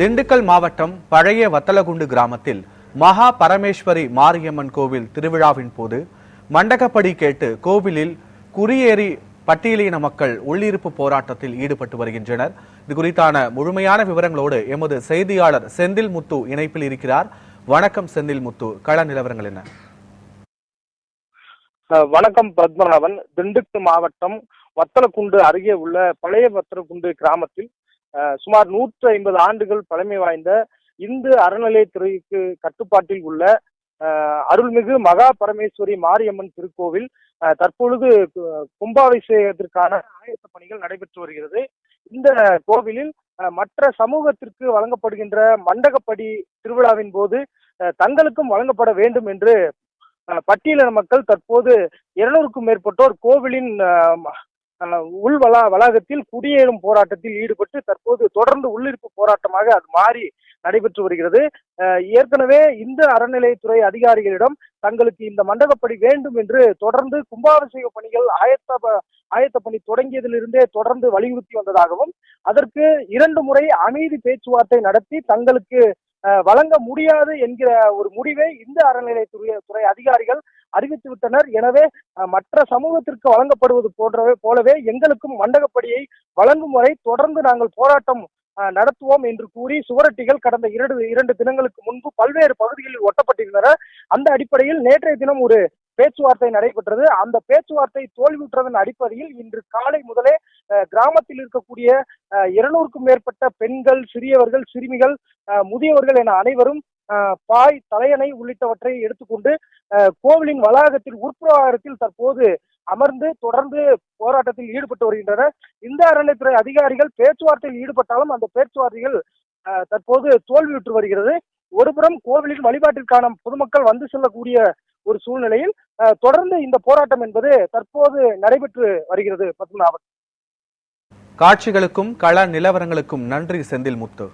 திண்டுக்கல் மாவட்டம் பழைய வத்தலகுண்டு கிராமத்தில் மகா பரமேஸ்வரி மாரியம்மன் கோவில் திருவிழாவின் போது மண்டகப்படி கேட்டு கோவிலில் குடியேறி பட்டியலின மக்கள் உள்ளிருப்பு போராட்டத்தில் ஈடுபட்டு வருகின்றனர். இது குறித்தான முழுமையான விவரங்களோடு எமது செய்தியாளர் செந்தில் முத்து இணைப்பில் இருக்கிறார். வணக்கம் செந்தில் முத்து. கள நிலவரங்கள் என்ன? வணக்கம் பத்மநாபன். திண்டுக்கல் மாவட்டம் வத்தலக்குண்டு அருகே உள்ள பழைய வத்தலக்குண்டு கிராமத்தில் சுமார் நூற்று ஐம்பது ஆண்டுகள் பழமை வாய்ந்த இந்து அறநிலையத்துறைக்கு கட்டுப்பாட்டில் உள்ள அருள்மிகு மகா பரமேஸ்வரி மாரியம்மன் திருக்கோவில் தற்பொழுது கும்பாபிஷேகத்திற்கான ஆயத்த பணிகள் நடைபெற்று வருகிறது. இந்த கோவிலில் மற்ற சமூகத்திற்கு வழங்கப்படுகின்ற மண்டகப்படி திருவிழாவின் போது தங்களுக்கும் வழங்கப்பட வேண்டும் என்று பட்டியல பட்டியலின மக்கள் தற்போது இருநூறுக்கும் மேற்பட்டோர் கோவிலின் ம- உள் வளா வளாகத்தில் குடியேறும் போராட்டத்தில் ஈடுபட்டு தற்போது தொடர்ந்து உள்ளிருப்பு போராட்டமாக அது மாறி நடைபெற்று வருகிறது. ஏற்கனவே இந்த அறநிலையத்துறை அதிகாரிகளிடம் தங்களுக்கு இந்த மண்டபப்படி வேண்டும் என்று தொடர்ந்து கும்பாபிஷேக பணிகள் ஆயத்த ப- ஆயத்த பணி தொடங்கியதிலிருந்தே தொடர்ந்து வலியுறுத்தி வந்ததாகவும் அதற்கு இரண்டு முறை அமைதி பேச்சுவார்த்தை நடத்தி தங்களுக்கு வழங்க முடியாது என்கிற ஒரு முடிவை இந்த அறநிலையத்துறை துறை அதிகாரிகள் விட்டனர். எனவே மற்ற சமூகத்திற்கு வழங்கப்படுவது போன்றவை போலவே எங்களுக்கும் மண்டகப்படியை வழங்கும் வரை தொடர்ந்து நாங்கள் போராட்டம் நடத்துவோம் என்று கூறி சுவரொட்டிகள் கடந்த இரண்டு இரண்டு தினங்களுக்கு முன்பு பல்வேறு பகுதிகளில் ஒட்டப்பட்டிருந்தன. அந்த அடிப்படையில் நேற்றைய தினம் ஒரு பேச்சுவார்த்தை நடைபெற்றது. அந்த பேச்சுவார்த்தை தோல்வியுற்றதன் அடிப்படையில் இன்று காலை முதலே கிராமத்தில் இருக்கக்கூடிய இருநூறுக்கும் மேற்பட்ட பெண்கள் சிறியவர்கள் சிறுமிகள் முதியவர்கள் என அனைவரும் பாய் தலையணை உள்ளிட்டவற்றை எடுத்துக்கொண்டு கோவிலின் வளாகத்தில் உட்புறவாகத்தில் தற்போது அமர்ந்து தொடர்ந்து போராட்டத்தில் ஈடுபட்டு வருகின்றனர். இந்த அறநிலைத்துறை அதிகாரிகள் பேச்சுவார்த்தையில் ஈடுபட்டாலும் அந்த பேச்சுவார்த்தைகள் தற்போது தோல்வியுற்று வருகிறது. ஒருபுறம் கோவிலின் வழிபாட்டிற்கான பொதுமக்கள் வந்து செல்லக்கூடிய ஒரு சூழ்நிலையில் தொடர்ந்து இந்த போராட்டம் என்பது தற்போது நடைபெற்று வருகிறது. பத்மநாபன். காட்சிகளுக்கும் கள நிலவரங்களுக்கும் நன்றி செந்தில் முத்து